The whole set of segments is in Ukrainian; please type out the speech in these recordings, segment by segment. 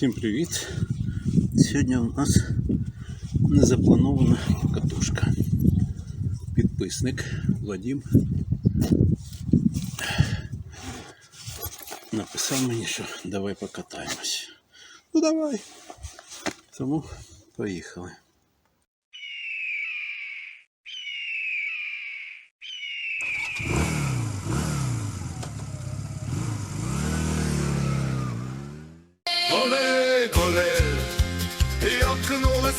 Всім привіт! Сьогодні у нас незапланована катушка. Підписник Вадим написав мені, що давай покатаємось. Ну давай. Тому поїхали.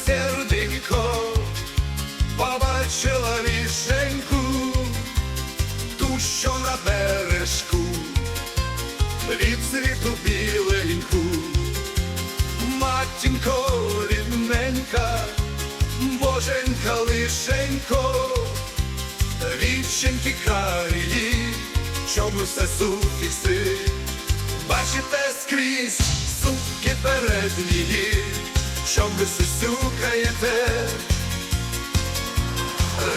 Серденько, побачила вішеньку, ту, що на бережку, від світу біленьку, матінко рідненька, боженька лишенько, віченьки карії, чому все суфікси, бачите скрізь сутки передні, що ви сюсюкаєте,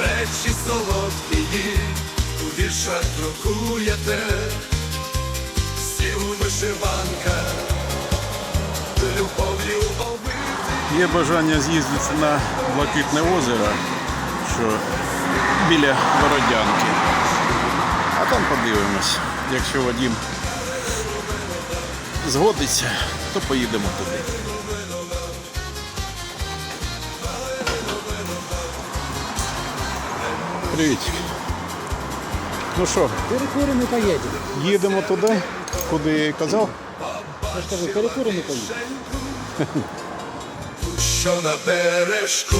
речі солодкі, у віршах друкуєте, сіл вишиванка, любов'ю обити. Є бажання з'їздити на Блакитне озеро, що біля Бородянки. А там подивимось. Якщо Вадим згодиться, то поїдемо туди. Привіт. Ну що, Перекури не поїдемо. їдемо туди, куди я і казав? Я ж кажу, не поїдемо. що на бережку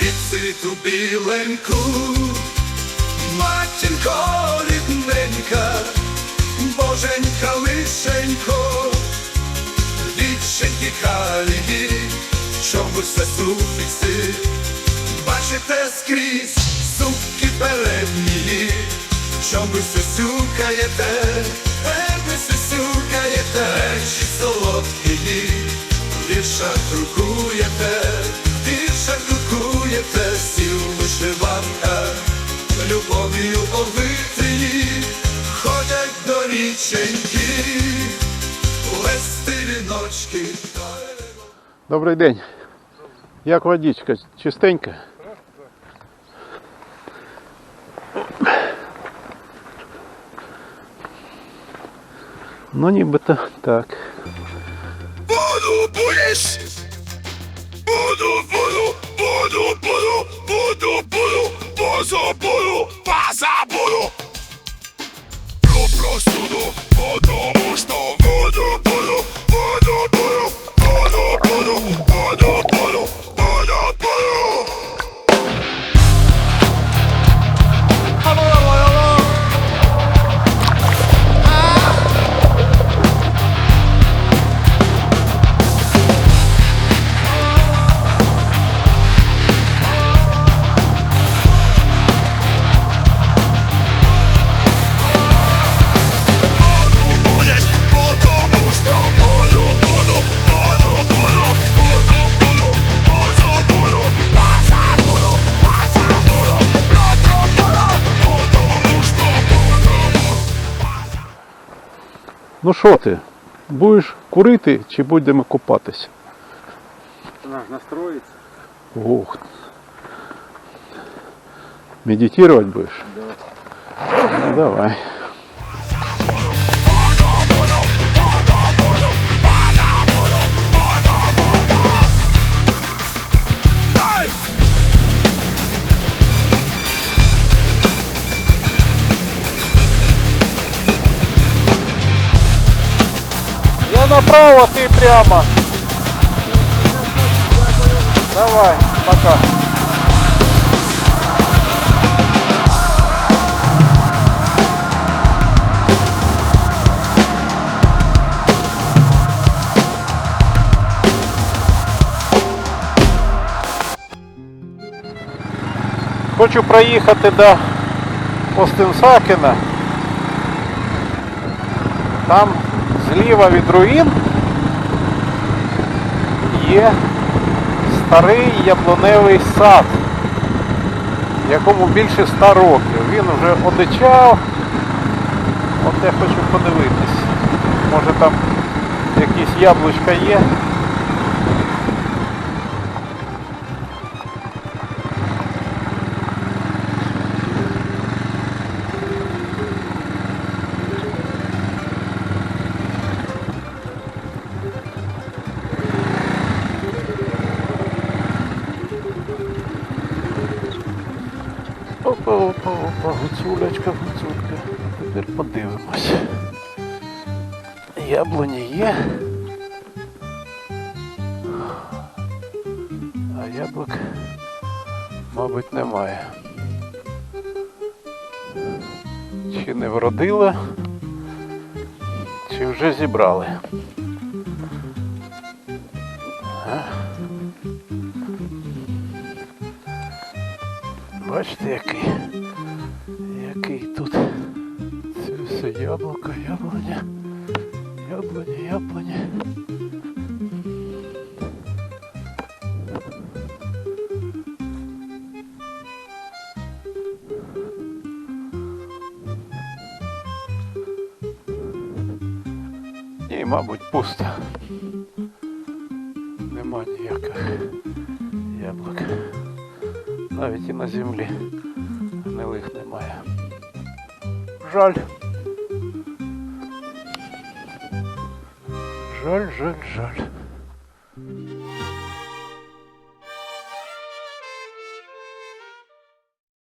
від світу біленьку, матінко рідненька, боженька лишенько, віченькі калії, що усе суфікси, бачите скрізь сутки передні, що ви сюсюкаєте, е, ви сюсюкаєте, речі солодкі, вірша друкуєте, вірша друкуєте, сіл вишиванка, любов'ю овиті, ходять до річеньки, лести віночки. Добрий день. Як водичка? Чистенька? Ну, нібито так. Буду, будеш! Буду, буду, буду, буду, буду, буду, бозо буду, база буду. Просто ну, потому что Ну що ти? Будеш курити чи будемо купатися? Вона ж настроїться. Ох. Медитировать будешь? Да. Ну, давай. Направо, ты прямо. Давай, пока. Хочу проїхати до Остенсакена. Там зліва від руїн є старий яблуневий сад, якому більше ста років. Він вже одичав. От я хочу подивитись. Може там якісь яблучка є. Опа, опа, опа, гуцулечка, гуцулька. Тепер подивимось. Яблуні є. А яблук, мабуть, немає. Чи не вродила, чи вже зібрали. Бачите, який, який тут це все яблуко, яблуня, яблуня, яблуня. Ні, мабуть, пусто. Нема ніяких яблук. Навіть і на землі гнилих немає. Жаль. Жаль, жаль, жаль.